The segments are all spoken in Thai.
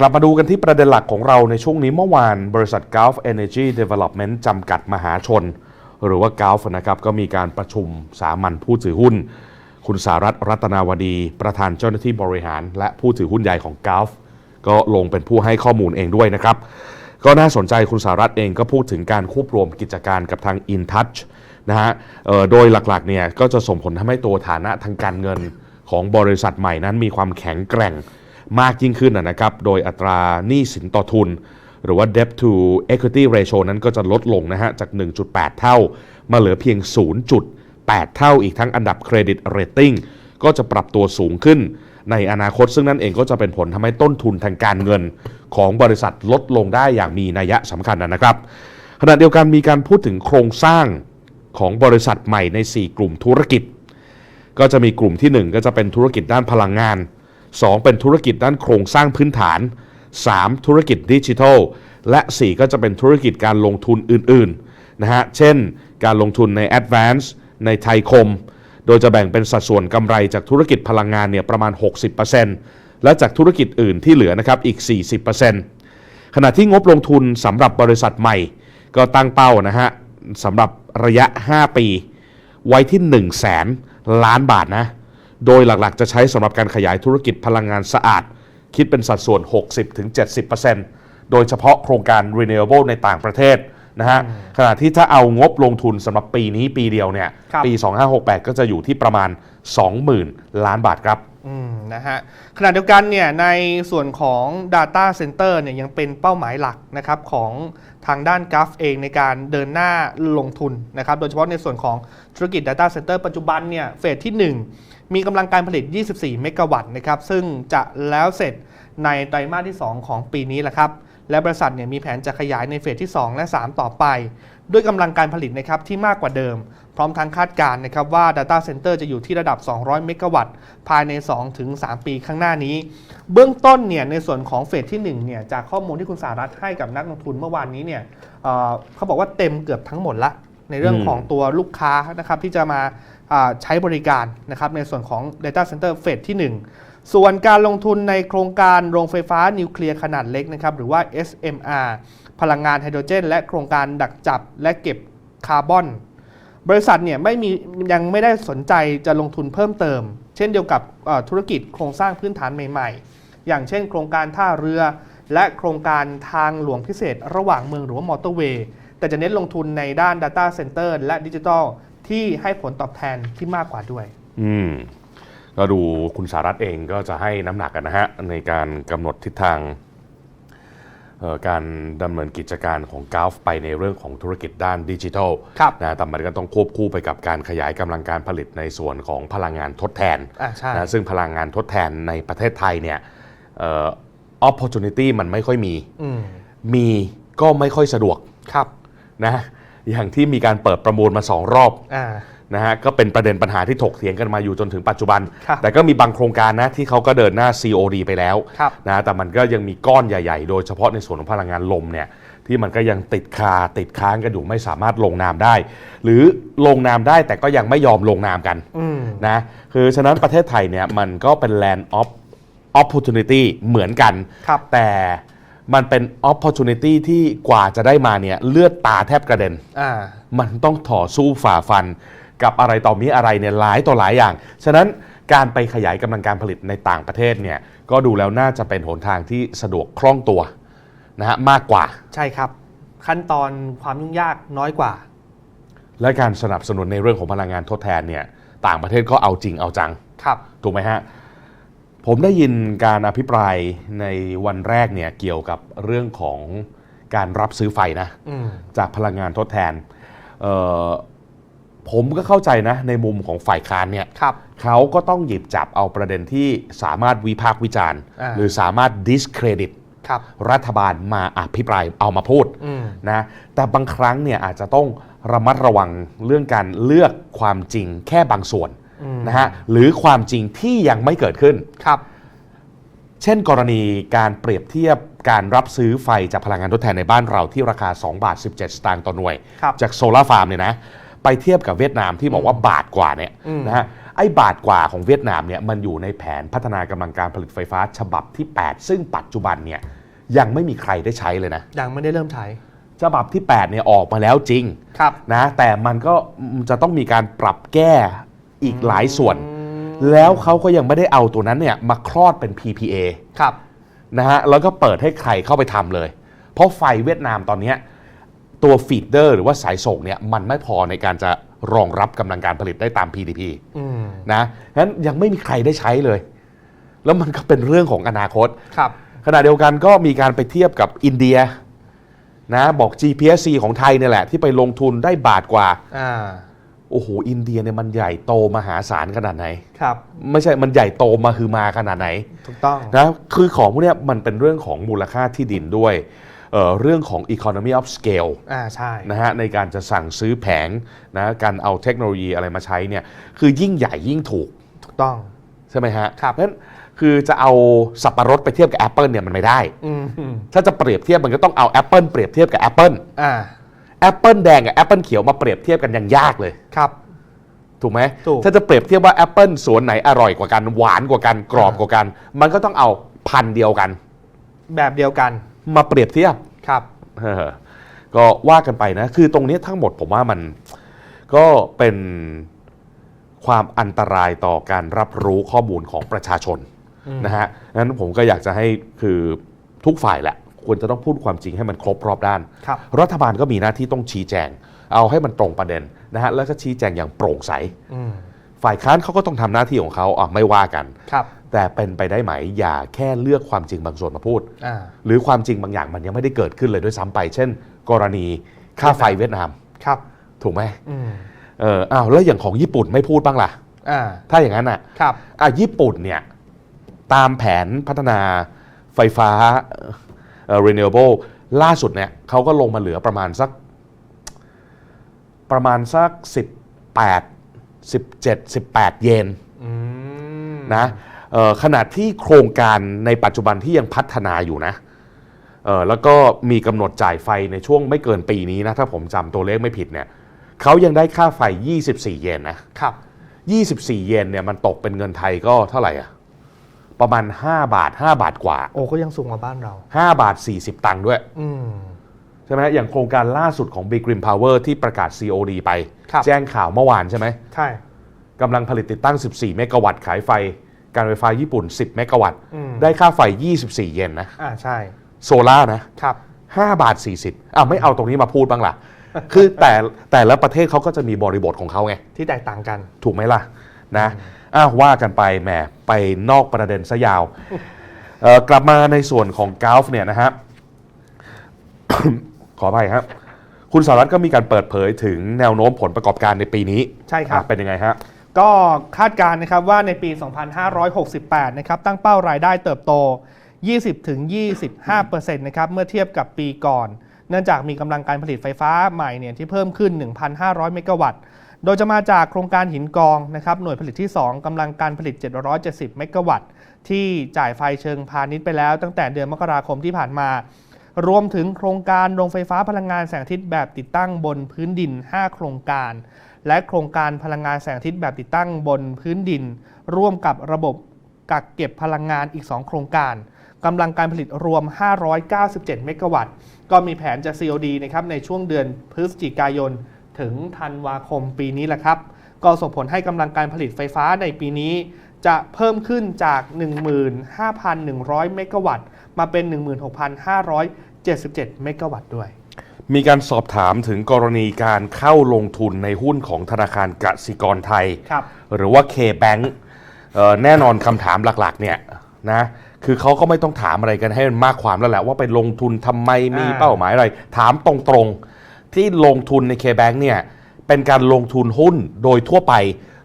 กลับมาดูกันที่ประเด็นหลักของเราในช่วงนี้เมื่อวานบริษัท Gulf Energy Development จำกัดมหาชน หรือว่า Gulf นะครับก็มีการประชุมสามัญผู้ถือหุ้น คุณสารัตรัตนาวดี ประธานเจ้าหน้าที่บริหาร และผู้ถือหุ้นใหญ่ของ Gulf ก็ลงเป็นผู้ให้ข้อมูลเองด้วยนะครับ ก็น่าสนใจคุณสารัตเองก็พูดถึงการควบรวมกิจการกับทาง InTouch นะฮะโดยหลักๆเนี่ยก็จะส่งผลทำให้ตัวฐานะทางการเงินของบริษัทใหม่นั้นมีความแข็งแกร่ง มากยิ่งขึ้นนะครับ โดยอัตราหนี้สินต่อทุน หรือว่า debt to equity ratio นั้นก็จะลดลงนะฮะจาก 1.8 เท่า มาเหลือเพียง 0.8 เท่าอีกทั้งอันดับเครดิตเรตติ้งก็จะปรับตัวสูงขึ้นในอนาคตซึ่งนั่นเองก็จะเป็นผลทำให้ต้นทุนทางการเงินของบริษัทลดลงได้อย่างมีนัยสำคัญนะครับ ขณะเดียวกันมีการพูดถึงโครงสร้างของบริษัทใหม่ใน 4 กลุ่มธุรกิจ ก็จะมีกลุ่มที่ 1 ก็จะเป็นธุรกิจด้านพลังงาน 2 เป็นธุรกิจด้านโครงสร้างพื้นฐาน 3 ธุรกิจดิจิทัล และ 4 ก็จะเป็นธุรกิจการลงทุนอื่นๆนะฮะ เช่น การลงทุนใน Advance ในไทยคม โดยจะแบ่งเป็นสัดส่วนกำไรจากธุรกิจพลังงานเนี่ยประมาณ 60%และจากธุรกิจอื่นที่เหลือนะครับอีก 40%ขณะที่งบลงทุนสำหรับบริษัทใหม่ ก็ตั้งเป้านะฮะสำหรับระยะ 5 ปี ไว้ที่ 1 0 0 0 0แสนล้านบาทนะ โดยหลักๆ จะใช้สำหรับการขยายธุรกิจพลังงานสะอาด คิดเป็นสัดส่วน 60-70%โดยเฉพาะโครงการ renewable ในต่างประเทศนะฮะขณะที่ถ้าเอางบลงทุนสำหรับปีนี้ปีเดียวเนี่ยครับปี 2568 ก็จะอยู่ที่ประมาณ 20,000 ล้านบาทครับ อืมนะฮะขณะเดียวกันเนี่ยในส่วนของ Data Center เนี่ยยังเป็นเป้าหมายหลักนะครับของทางด้านกราฟเองในการเดินหน้าลงทุนนะครับโดยเฉพาะในส่วนของธุรกิจ Data Center ปัจจุบันเนี่ยเฟสที่ 1 มีกำลังการผลิต 24 เมกะวัตต์นะครับซึ่งจะแล้วเสร็จในไตรมาสที่ 2 ของปีนี้แหละครับ และบริษัทเนี่ยมีแผนจะขยายในเฟสที่ 2 และ 3 ต่อไป ด้วยกำลังการผลิตนะครับที่มากกว่าเดิม พร้อมทั้งคาดการณ์นะครับว่า Data Center จะอยู่ที่ระดับ 200 เมกะวัตต์ภายใน 2-3 ปีข้างหน้านี้ เบื้องต้นเนี่ยในส่วนของเฟสที่1เนี่ยจากข้อมูลที่คุณสารัตให้กับนักลงทุนเมื่อวานนี้เนี่ยเเขาบอกว่าเต็มเกือบทั้งหมดละในเรื่องของตัวลูกค้านะครับที่จะมา ใช้บริการนะครับในส่วนของ Data Center เฟสที่ 1 ส่วนการลงทุนในโครงการโรงไฟฟ้านิวเคลียร์ขนาดเล็กนะครับหรือว่า SMR พลังงานไฮโดรเจน และโครงการดักจับและเก็บคาร์บอน บริษัทเนี่ยไม่มียังไม่ได้สนใจจะลงทุนเพิ่มเติม เช่นเดียวกับธุรกิจโครงสร้างพื้นฐานใหม่ ๆ อย่างเช่น โครงการท่าเรือ และโครงการทางหลวงพิเศษ ระหว่างเมืองหรือว่ามอเตอร์เวย์แต่จะเน้นลงทุนในด้าน Data Center และดิจิทัล ที่ให้ผลตอบแทนที่มากกว่าด้วย อืมก็ดูคุณสารัตน์เองก็จะให้น้ำหนักกันนะฮะ ในการกำหนดทิศทางเอ่อการดำเนินกิจการของก l f ไปในเรื่องของธุรกิจด้านดิจิทัลครับนะแต่มันก็ต้องควบคู่ไปกับการขยายกำลังการผลิตในส่วนของพลังงานทดแทนอ่าใช่นะซึ่งพลังงานทดแทนในประเทศไทยเนี่ยเอ่อ opportunity มันไม่ค่อยมีอืมมีก็ไม่ค่อยสะดวกครับนะ อย่างที่มีการเปิดประมูลมาสองรอบอ่า นะฮะก็เป็นประเด็นปัญหาที่ถกเถียงกันมาอยู่จนถึงปัจจุบัน ครับแต่ก็มีบางโครงการนะที่เขาก็เดินหน้า COD ไปแล้วครับนะแต่มันก็ยังมีก้อนใหญ่ ๆ โดยเฉพาะในส่วนของพลังงานลมเนี่ยที่มันก็ยังติดคาติดค้างกันอยู่ไม่สามารถลงนามได้ หรือลงนามได้แต่ก็ยังไม่ยอมลงนามกันอืม นะคือฉะนั้นประเทศไทยเนี่ยมันก็เป็น land of opportunity เหมือนกัน ครับ แต่ มันเป็น opportunity ที่กว่าจะได้มาเนี่ยเลือดตาแทบกระเด็น อ่า มันต้องต่อสู้ฝ่าฟัน กับอะไรต่อมีอะไรเนี่ยหลายต่อหลายอย่าง ฉะนั้นการไปขยายกำลังการผลิตในต่างประเทศเนี่ยก็ดูแล้วน่าจะเป็นหนทางที่สะดวกคล่องตัวนะฮะมากกว่า ใช่ครับ ขั้นตอนความยุ่งยากน้อยกว่า และการสนับสนุนในเรื่องของพลังงานทดแทนเนี่ยต่างประเทศก็เอาจริงเอาจัง ครับ ถูกไหมฮะ ผมได้ยินการอภิปรายในวันแรกเนี่ยเกี่ยวกับเรื่องของการรับซื้อไฟนะอืมจากพลังงานทดแทนเอ่อผมก็เข้าใจนะในมุมของฝ่ายค้านเนี่ยครับเขาก็ต้องหยิบจับเอาประเด็นที่สามารถวิพากษ์วิจารณ์อ่าหรือสามารถ discredit ครับรัฐบาลมาอภิปรายเอามาพูดอืมนะแต่บางครั้งเนี่ยอาจจะต้องระมัดระวังเรื่องการเลือกความจริงแค่บางส่วนอืม นะฮะหรือความจริงที่ยังไม่เกิดขึ้น ครับ เช่นกรณีการเปรียบเทียบการรับซื้อไฟจากพลังงานทดแทนในบ้านเราที่ราคา 2 บาท 17 สตางค์ต่อหน่วย ครับจากโซลาร์ฟาร์มเนี่ยนะ ไปเทียบกับเวียดนามที่บอกว่าบาทกว่าเนี่ยอืม นะฮะไอ้บาทกว่าของเวียดนามเนี่ยมันอยู่ในแผนพัฒนากำลังการผลิตไฟฟ้าฉบับที่ 8 ซึ่งปัจจุบันเนี่ยยังไม่มีใครได้ใช้เลยนะยังไม่ได้เริ่มใช้ฉบับที่8เนี่ยออกมาแล้วจริง ครับ นะแต่มันก็จะต้องมีการปรับแก้ อีกหลายส่วน แล้วเขาก็ยังไม่ได้เอาตัวนั้นเนี่ยมาคลอดเป็น PPA ครับนะฮะแล้วก็เปิดให้ใครเข้าไปทำเลย เพราะไฟเวียดนามตอนเนี้ยตัวฟีดเดอร์หรือว่าสายส่งเนี่ยมันไม่พอในการจะรองรับกำลังการผลิตได้ตาม PDP อืมนะงั้นยังไม่มีใครได้ใช้เลย แล้วมันก็เป็นเรื่องของอนาคตครับขณะเดียวกันก็มีการไปเทียบกับอินเดียนะบอก GPSC ของไทยเนี่ยแหละ ที่ไปลงทุนได้บาทกว่าอ่า โอ้โหอินเดียเนี่ยมันใหญ่โตมหาศาลขนาดไหน ครับ ไม่ใช่มันใหญ่โตมาคือมาขนาดไหนถูกต้องนะคือของพวกเนี้ยมันเป็นเรื่องของมูลค่าที่ดินด้วยเอ่อเรื่องของ economy of scale อ่าใช่นะฮะในการจะสั่งซื้อแผงนะการเอาเทคโนโลยีอะไรมาใช้เนี่ยคือยิ่งใหญ่ยิ่งถูกถูกต้อง ใช่ไหมฮะครับงั้นคือจะเอาสับปะรดไปเทียบกับ Apple เนี่ยมันไม่ได้อืมอืมถ้าจะเปรียบเทียบมันก็ต้องเอา Apple เปรียบเทียบกับ Apple อ่า Apple แดงกับ Apple เขียวมาเปรียบเทียบกันยังยากเลย ครับ ถูกไหมถูก ถ้าจะเปรียบเทียบว่าแอปเปิลสวนไหนอร่อยกว่ากัน หวานกว่ากันกรอบกว่ากัน มันก็ต้องเอาพันธุ์เดียวกัน แบบเดียวกันมาเปรียบเทียบ ครับ เออก็ว่ากันไปนะ คือตรงนี้ทั้งหมดผมว่ามันก็เป็นความอันตรายต่อการรับรู้ข้อมูลของประชาชนอืมนะฮะงั้นผมก็อยากจะให้คือทุกฝ่ายแหละ ควรจะต้องพูดความจริงให้มันครบรอบด้านครับรัฐบาลก็มีหน้าที่ต้องชี้แจง เอาให้มันตรงประเด็นนะฮะแล้วก็ชี้แจงอย่างโปร่งใสอืมฝ่ายค้านเขาก็ต้องทำหน้าที่ของเขาอะไม่ว่ากันครับ แต่เป็นไปได้ไหมอย่าแค่เลือกความจริงบางส่วนมาพูดอ่าหรือความจริงบางอย่างมันยังไม่ได้เกิดขึ้นเลยด้วยซ้ำไป เช่น กรณีค่าไฟเวียดนามครับ ถูกไหมอืมเอออ้าวแล้วอย่างของญี่ปุ่นไม่พูดบ้างล่ะอ่าถ้าอย่างนั้นอะครับอะญี่ปุ่นเนี่ยตามแผนพัฒนาไฟฟ้าเอ่อ renewable ล่าสุดเนี่ยเขาก็ลงมาเหลือประมาณสัก ประมาณสัก 18 17 18 เยนอืมนะเอ่อขนาดที่โครงการในปัจจุบันที่ยังพัฒนาอยู่นะเอ่อแล้วก็มีกำหนดจ่ายไฟในช่วงไม่เกินปีนี้นะ ถ้าผมจำตัวเลขไม่ผิดเนี่ยเขายังได้ค่าไฟ 24 เยนนะครับ 24 เยนเนี่ยมันตกเป็นเงินไทยก็เท่าไหร่อะ ประมาณ 5 บาท 5 บาทกว่า โอ้ก็ยังสูงกว่าบ้านเรา 5 บาท 40 ตังค์ด้วย อืม ใช่ไหมอย่างโครงการล่าสุดของ Big Green Power ที่ประกาศ COD ไป ครับ แจ้งข่าวเมื่อวานใช่ไหมใช่ กำลังผลิตติดตั้ง 14 เมกะวัตต์ขายไฟ การไฟฟ้าญี่ปุ่น 10 เมกะวัตต์อืม ได้ค่าไฟ 24 เยนนะ อ่าใช่ โซล่านะ ครับ 5 บาท 40อะไม่เอาตรงนี้มาพูดบ้างล่ะ คือแต่แต่ละประเทศเขาก็จะมีบริบทของเขาไง ที่แตกต่างกัน ถูกไหมล่ะนะ อ้าวว่ากันไปแหมไปนอกประเด็นซะยาวเอ่อกลับมาในส่วนของกอล์ฟเนี่ยนะฮะขออภัยครับ คุณสารัตก็มีการเปิดเผยถึงแนวโน้มผลประกอบการในปีนี้ใช่ครับอะเป็นยังไงฮะก็คาดการณ์นะครับว่าในปี 2568 นะครับตั้งเป้ารายได้เติบโต 20-25%นะครับเมื่อเทียบกับปีก่อน เนื่องจากมีกำลังการผลิตไฟฟ้าใหม่เนี่ยที่เพิ่มขึ้น 1,500 เมกะวัตต์ โดยจะมาจากโครงการหินกองนะครับหน่วยผลิตที่ 2กำลังการผลิต 770 เมกะวัตต์ ที่จ่ายไฟเชิงพาณิชย์ไปแล้ว ตั้งแต่เดือนมกราคมที่ผ่านมา รวมถึงโครงการโรงไฟฟ้าพลังงานแสงอาทิตย์แบบติดตั้งบนพื้นดิน 5 โครงการ และโครงการพลังงานแสงอาทิตย์แบบติดตั้งบนพื้นดิน ร่วมกับระบบกักเก็บพลังงานอีก 2 โครงการกำลังการผลิตรวม 597 เมกะวัตต์ ก็มีแผนจะ COD นะครับในช่วงเดือนพฤศจิกายน ถึงธันวาคมปีนี้แหละครับ ก็ส่งผลให้กำลังการผลิตไฟฟ้าในปีนี้ จะเพิ่มขึ้นจาก 15,100 เมกะวัตต์ มาเป็น 16,577 เมกะวัตต์ด้วย มีการสอบถามถึงกรณีการเข้าลงทุนในหุ้นของธนาคารกสิกรไทย ครับ หรือว่า K-Bank เอ่อแน่นอนคำถามหลักๆ เนี่ยนะคือเขาก็ไม่ต้องถามอะไรกันให้มันมากความแล้วแหละว่าไปลงทุนทำไมมีอ่า เป้าหมายอะไร ถามตรงๆ ที่ลงทุนใน K-Bank เนี่ยเป็นการลงทุนหุ้นโดยทั่วไป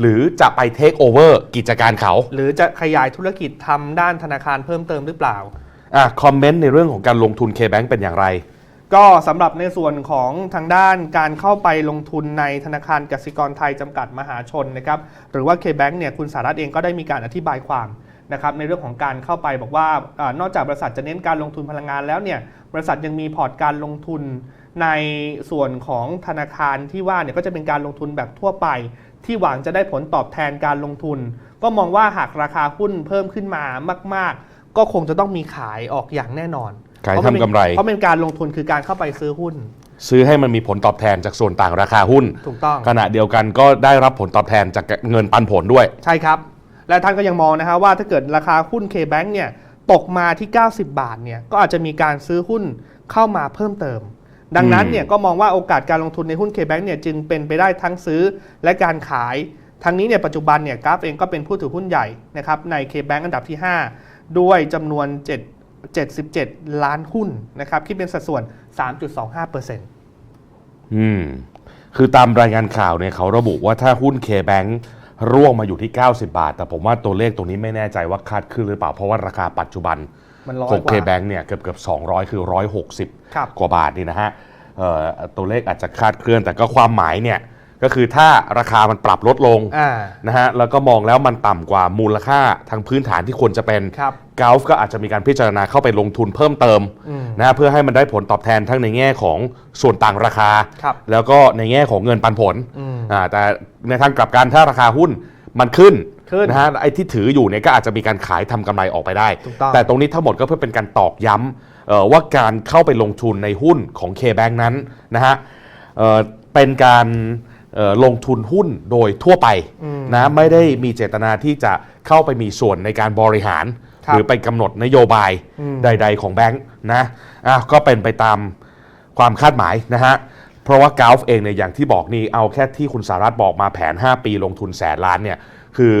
หรือจะไปเทคโอเวอร์กิจการเขา หรือจะขยายธุรกิจทำด้านธนาคารเพิ่มเติมหรือเปล่า อะคอมเมนต์ในเรื่องของการลงทุน K-Bank เป็นอย่างไร ก็สำหรับในส่วนของทางด้านการเข้าไปลงทุนในธนาคารกสิกรไทยจำกัดมหาชนนะครับหรือว่า K-Bank เนี่ยคุณสารัตน์เองก็ได้มีการอธิบายความ นะครับในเรื่องของการเข้าไปบอกว่าอานอกจากบริษัทจะเน้นการลงทุนพลังงานแล้วเนี่ยบริษัทยังมีพอร์ตการลงทุนในส่วนของธนาคารที่ว่าเนี่ยก็จะเป็นการลงทุนแบบทั่วไป ที่หวังจะได้ผลตอบแทนการลงทุน ก็มองว่าหากราคาหุ้นเพิ่มขึ้นมามาก ๆ ก็คงจะต้องมีขายออกอย่างแน่นอนขายเพะมันเป็นทำกำไร เพราะเป็นการลงทุนคือการเข้าไปซื้อหุ้น ซื้อให้มันมีผลตอบแทนจากส่วนต่างราคาหุ้น ถูกต้อง ขณะเดียวกันก็ได้รับผลตอบแทนจากเงินปันผลด้วย ใช่ครับ และท่านก็ยังมองนะฮะว่าถ้าเกิดราคาหุ้น K-Bank เนี่ยตกมาที่ 90 บาทเนี่ยก็อาจจะมีการซื้อหุ้นเข้ามาเพิ่มเติม ดังนั้นเนี่ยก็มองว่าโอกาสการลงทุนในหุ้น K-Bank เนี่ยจึงเป็นไปได้ทั้งซื้อและการขาย ทั้งนี้เนี่ยปัจจุบันเนี่ยกราฟเองก็เป็นผู้ถือหุ้นใหญ่นะครับใน K-Bank อันดับที่ 5 ด้วยจำนวน 7 77 ล้านหุ้นนะครับคิดเป็นสัดส่วน 3.25%อืมคือตามรายงานข่าวเนี่ยเขาระบุว่าถ้าหุ้น K-Bank ร่วงมาอยู่ที่ 90 บาท แต่ผมว่าตัวเลขตรงนี้ไม่แน่ใจว่าคาดขึ้นหรือเปล่า เพราะว่าราคาปัจจุบันมันร้อยของกว่า K-Bank เนี่ยเกือบเกือบ200 คือ160ครับกว่าบาทนี่นะฮะเอ่อตัวเลขอาจจะคาดเคลื่อน แต่ก็ความหมายเนี่ยก็คือถ้าราคามันปรับลดลง อ่า นะฮะแล้วก็มองแล้วมันต่ำกว่ามูลค่าทางพื้นฐานที่ควรจะเป็นครับกาฟก็อาจจะมีการพิจารณาเข้าไปลงทุนเพิ่มเติมอืมนะฮะเพื่อให้มันได้ผลตอบแทนทั้งในแง่ของส่วนต่างราคา ครับแล้วก็ในแง่ของเงินปันผล อืม อ่าแต่ในทางกลับกันถ้าราคาหุ้นมันขึ้นขึ้นนะฮะไอ้ที่ถืออยู่เนี่ยก็อาจจะมีการขายทำกำไรออกไปได้ถูกต้องแต่ตรงนี้ทั้งหมดก็เพื่อเป็นการตอกย้ำเอ่อว่าการเข้าไปลงทุนในหุ้นของ K-Bank นั้นนะฮะเอ่อเป็นการเอ่อลงทุนหุ้นโดยทั่วไปนะไม่ได้มีเจตนาที่จะเข้าไปมีส่วนในการบริหารครับหรือไปกำหนดนโยบายใด ๆ ของแบงค์นะอะก็เป็นไปตามความคาดหมายนะฮะ เพราะว่ากาฟเองเนี่ยอย่างที่บอกนี่เอาแค่ที่คุณสารัตน์บอกมาแผน 5 ปีลงทุนแสนล้านเนี่ยคือ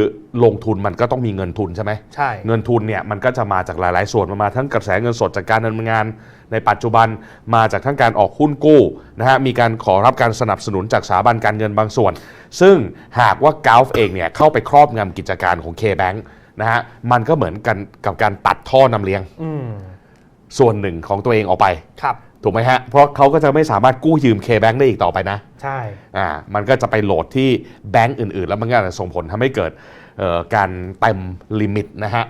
ลงทุนมันก็ต้องมีเงินทุนใช่ไหมใช่ เงินทุนเนี่ยมันก็จะมาจากหลาย ๆ ส่วนมันมาทั้งกระแสเงินสดจากการดำเนินงาน ในปัจจุบันมาจากทั้งการออกหุ้นกู้นะฮะมีการขอรับการสนับสนุนจากสถาบันการเงินบางส่วน ซึ่งหากว่ากาฟเองเนี่ยเข้าไปครอบงำกิจการของ K-Bank นะฮะมันก็เหมือนกันกับการตัดท่อนำเลี้ยงอืมส่วนหนึ่งของตัวเองออกไปครับ ถูกไหมฮะ เพราะเขาก็จะไม่สามารถกู้ยืม K-Bank ได้อีกต่อไปนะ ใช่ อ่า มันก็จะไปโหลดที่แบงก์อื่น ๆ แล้วมันก็อาจจะส่งผลทำให้เกิดเอ่อการเต็มลิมิตนะฮะ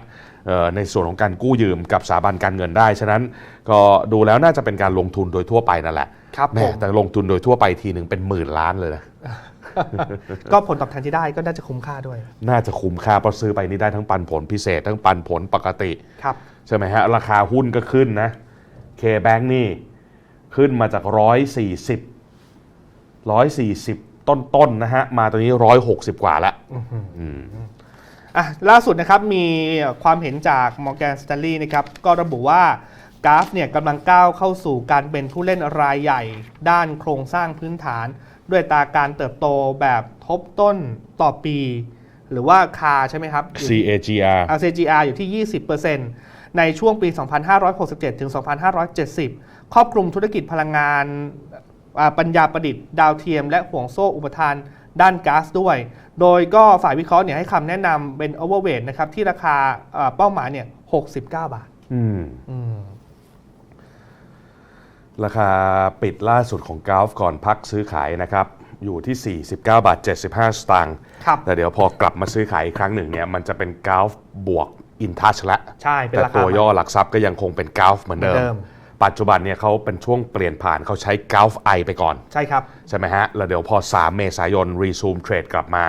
เอ่อในส่วนของการกู้ยืมกับสถาบันการเงินได้ ฉะนั้นก็ดูแล้วน่าจะเป็นการลงทุนโดยทั่วไปนั่นแหละครับแหม่ผมแต่ลงทุนโดยทั่วไปทีหนึ่งเป็นหมื่นล้านเลยนะก็ผลตอบแทนที่ได้ก็น่าจะคุ้มค่าด้วย น่าจะคุ้มค่าเพราะซื้อไปนี่ได้ทั้งปันผลพิเศษ ทั้งปันผลปกติครับใช่ไหมฮะราคาหุ้นก็ขึ้นนะ K-Bank นี่ ขึ้นมาจาก 140 140 ต้นๆนะฮะ มาตอนนี้ 160 กว่าแล้วอะล่าสุดนะครับมีความเห็นจาก Morgan Stanley นะครับก็ระบุว่ากราฟเนี่ยกำลังก้าวเข้าสู่การเป็นผู้เล่นรายใหญ่ ด้านโครงสร้างพื้นฐาน ด้วยอัตราการเติบโตแบบทบต้นต่อปี หรือว่าคาใช่ไหมครับอยู่ CAGR RCGR อยู่ที่ 20% ในช่วงปี 2567 ถึง 2570 ครอบคลุมธุรกิจพลังงานอ่าปัญญาประดิษฐ์ดาวเทียม และห่วงโซ่อุปทานด้านก๊าซด้วย โดยก็ฝ่ายวิเคราะห์เนี่ยให้คำแนะนำเป็น overweight นะครับที่ราคาอ่าเป้าหมายเนี่ย 69 บาท อืมอืมราคาปิดล่าสุดของกราฟก่อนพักซื้อขายนะครับ อยู่ที่ 49 บาท 75 สตางค์ครับแต่เดี๋ยวพอกลับมาซื้อขายอีกครั้งหนึ่งเนี่ยมันจะเป็นกราฟบวก อินทัชละใช่เป็นแต่ราคาตัวย่อหลักทรัพย์ก็ยังคงเป็นกราฟเหมือนเดิเหมือนเดิมมปัจจุบันเนี่ยเขาเป็นช่วงเปลี่ยนผ่านเขาใช้กราฟไอไปก่อน ใช่ครับ ใช่ไหมฮะ แล้วเดี๋ยวพอ 3 เมษายนรีซูมเทรดกลับมา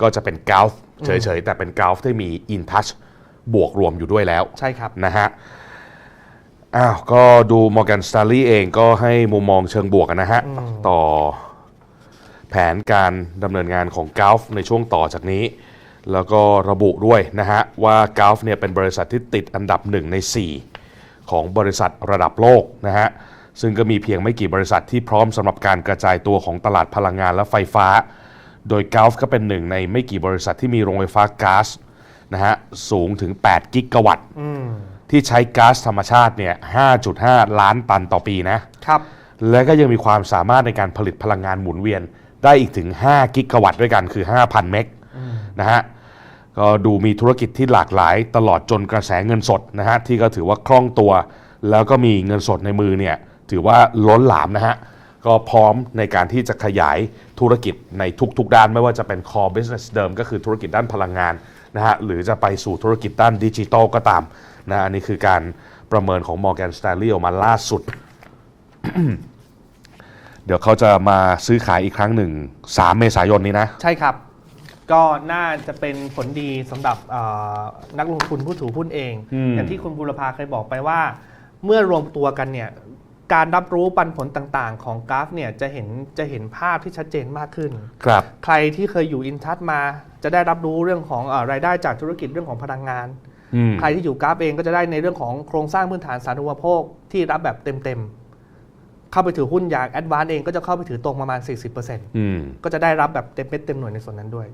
ก็จะเป็นกราฟเฉยๆ แต่เป็นกราฟที่มีอินทัชบวกรวมอยู่ด้วยแล้วใช่ครับ นะฮะ อ้าว ก็ดู Morgan Stanley เองก็ให้มุมมองเชิงบวกนะฮะ ต่อแผนการดำเนินงานของก l f ในช่วงต่อจากนี้ แล้วก็ระบุด้วยนะฮะว่า g u l f เนี่ยเป็นบริษัทที่ติดอันดับหนึ่งใน 4 ของบริษัทระดับโลกนะฮะซึ่งก็มีเพียงไม่กี่บริษัทที่พร้อมสำหรับการกระจายตัวของตลาดพลังงานและไฟฟ้า โดย g u l f ก็เป็นหนึ่งในไม่กี่บริษัทที่มีโรงไฟฟ้าก๊าซนะฮะสูงถึง 8 กิกะวัตต์ที่ใช้ก๊าซธรรมชาติเนี่ย 5.5 ล้านตันต่อปีนะครับและก็ยังมีความสามารถในการผลิตพลังงานหมุนเวียนได้อีกถึง 5 กิกะวัตต์ด้วยกันคือ 5,000 เมก นะฮะก็ดูมีธุรกิจที่หลากหลายตลอดจนกระแสเงินสดนะฮะที่ก็ถือว่าคล่องตัว แล้วก็มีเงินสดในมือเนี่ยถือว่าล้นหลามนะฮะก็พร้อมในการที่จะขยายธุรกิจในทุกๆ ด้าน ไม่ว่าจะเป็น core business เดิมก็คือธุรกิจด้านพลังงานนะฮะหรือจะไปสู่ธุรกิจด้านดิจิทัลก็ตามนะอันนี้คือการประเมินของ Morgan Stanley ออกมาล่าสุด เดี๋ยวเขาจะมาซื้อขายอีกครั้งหนึ่ง 3 เมษายนนี้นะ ใช่ครับ ก็น่าจะเป็นผลดีสำหรับเอ่อนักลงทุนผู้ถือหุ้นเอง อืม อย่างที่คุณบุรพาเคยบอกไปว่า เมื่อรวมตัวกันเนี่ยการรับรู้ปันผลต่างๆ ของกราฟเนี่ยจะเห็นจะเห็นภาพที่ชัดเจนมากขึ้น ครับ ใครที่เคยอยู่อินทัชมา จะได้รับรู้เรื่องของเออรายได้จากธุรกิจเรื่องของพลังงาน อืม ใครที่อยู่กราฟเองก็จะได้ในเรื่องของโครงสร้างพื้นฐานสาธารณูปโภคที่รับแบบเต็มๆ เข้าไปถือหุ้นอย่างแอดวานเองก็จะเข้าไปถือตรงประมาณ 40%อืม ก็จะได้รับแบบเต็มเม็ดเต็มหน่วยในส่วนนั้นด้วย